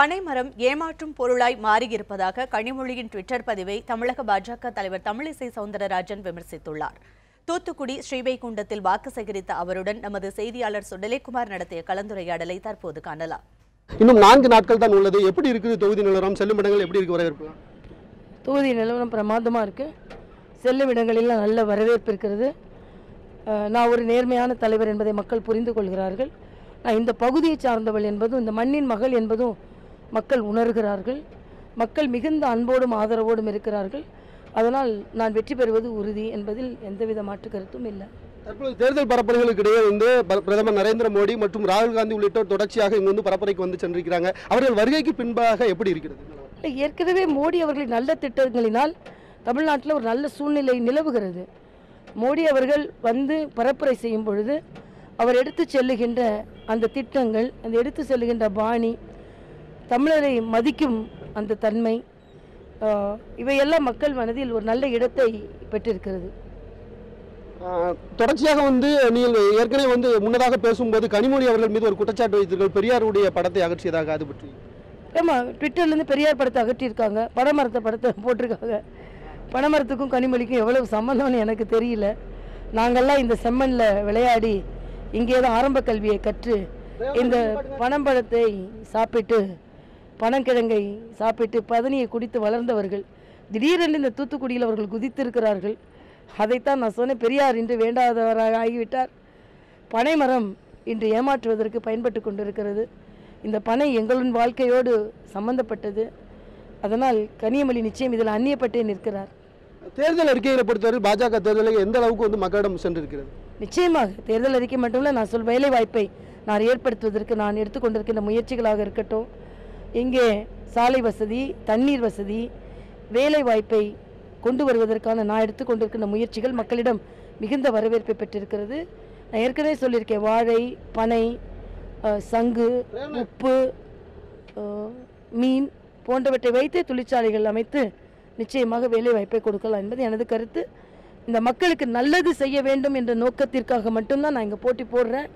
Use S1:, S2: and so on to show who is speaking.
S1: பனைமரம் ஏமாற்றும் பொருளாய் மாறியிருப்பதாக கனிமொழியின் ட்விட்டர் பதிவை தமிழக பாஜக தலைவர் தமிழிசை சவுந்தரராஜன் விமர்சித்துள்ளார். தூத்துக்குடி ஸ்ரீவைகுண்டத்தில் வாக்கு சேகரித்த அவருடன் நமது செய்தியாளர் சுடலைக்குமார் நடத்திய கலந்துரையாடலை தற்போது காணலாம்.
S2: இன்னும் நான்கு நாட்கள் தான் உள்ளது. எப்படி இருக்குது தொகுதி நிலவரம்? செல்லும் இடங்கள் எப்படி இருக்கு வரவேற்பு?
S3: தொகுதி நிலவரம் பிரமாதமாக இருக்குது செல்லும் இடங்களெல்லாம் நல்ல வரவேற்பு இருக்கிறது. நான் ஒரு நேர்மையான தலைவர் என்பதை மக்கள் புரிந்து கொள்கிறார்கள். நான் இந்த பகுதியை சார்ந்தவள் என்பதும் இந்த மண்ணின் மகள் என்பதும் மக்கள் உணர்கிறார்கள். மக்கள் மிகுந்த அன்போடும் ஆதரவோடும் இருக்கிறார்கள். அதனால் நான் வெற்றி பெறுவது உறுதி என்பதில் எந்தவித மாற்று கருத்தும் இல்லை.
S2: தற்போது தேர்தல் பரப்புரைகளுக்கு இடையே வந்து பிரதமர் நரேந்திர மோடி மற்றும் ராகுல் காந்தி உள்ளிட்டோர் தொடர்ச்சியாக இங்கு வந்து பரப்புரைக்கு வந்து சென்றிருக்கிறாங்க. அவர்கள் வருகைக்கு பின்பாக எப்படி இருக்கிறது?
S3: இல்லை, ஏற்கனவே மோடி அவர்களின் நல்ல திட்டங்களினால் தமிழ்நாட்டில் ஒரு நல்ல சூழ்நிலை நிலவுகிறது. மோடி அவர்கள் வந்து பரப்புரை செய்யும் பொழுது அவர் எடுத்து செல்லுகின்ற அந்த திட்டங்கள் அந்த எடுத்து செல்லுகின்ற பாணி தமிழரை மதிக்கும் அந்த தன்மை இவையெல்லாம் மக்கள் மனதில் ஒரு நல்ல இடத்தை பெற்றிருக்கிறது.
S2: தொடர்ச்சியாக வந்து நீங்கள் ஏற்கனவே வந்து முன்னதாக பேசும்போது கனிமொழி அவர்கள் மீது ஒரு குற்றச்சாட்டு வைத்தீர்கள் பெரியாருடைய படத்தை அகற்றியதாக அது பற்றி.
S3: ஆமாம் ட்விட்டர்லேருந்து பெரியார் படத்தை அகற்றியிருக்காங்க. பனைமரத்தை படத்தை போட்டிருக்காங்க. பனைமரத்துக்கும் கனிமொழிக்கும் எவ்வளவு சம்மந்தம்னு எனக்கு தெரியல. நாங்கள்லாம் இந்த செம்மண்ணில் விளையாடி இங்கே தான் ஆரம்ப கல்வியை கற்று இந்த பனம்பழத்தை சாப்பிட்டு பனங்கிழங்கை சாப்பிட்டு பதனியை குடித்து வளர்ந்தவர்கள் திடீரென்று இந்த தூத்துக்குடியில் அவர்கள் குதித்திருக்கிறார்கள். அதைத்தான் நான் சொன்னேன் பெரியார் இன்று வேண்டாதவராக ஆகிவிட்டார். பனைமரம் இன்று ஏமாற்றுவதற்கு பயன்பட்டு கொண்டிருக்கிறது. இந்த பனை எங்களின் வாழ்க்கையோடு சம்பந்தப்பட்டது. அதனால் கனியமொழி நிச்சயம் இதில் அந்நியப்பட்டே நிற்கிறார்.
S2: தேர்தல் அறிக்கைகளை பொறுத்தவரை பாஜக தேர்தலில் எந்த அளவுக்கு வந்து மக்களிடம் சென்றிருக்கிறது?
S3: நிச்சயமாக தேர்தல் அறிக்கை மட்டுமில்ல நான் சொல் வேலை வாய்ப்பை நான் ஏற்படுத்துவதற்கு நான் எடுத்துக்கொண்டிருக்கின்ற முயற்சிகளாக இருக்கட்டும் இங்கே சாலை வசதி தண்ணீர் வசதி வேலை வாய்ப்பை கொண்டு வருவதற்கான நான் எடுத்துக்கொண்டிருக்கின்ற முயற்சிகள் மக்களிடம் மிகுந்த வரவேற்பை பெற்றிருக்கிறது. நான் ஏற்கனவே சொல்லியிருக்கேன் வாழை பனை சங்கு உப்பு மீன் போன்றவற்றை வைத்து தொழிற்சாலைகள் அமைத்து நிச்சயமாக வேலை வாய்ப்பை கொடுக்கலாம் என்பது எனது கருத்து. இந்த மக்களுக்கு நல்லது செய்ய வேண்டும் என்ற நோக்கத்திற்காக மட்டும்தான் நான் இங்கே போட்டி போடுறேன்.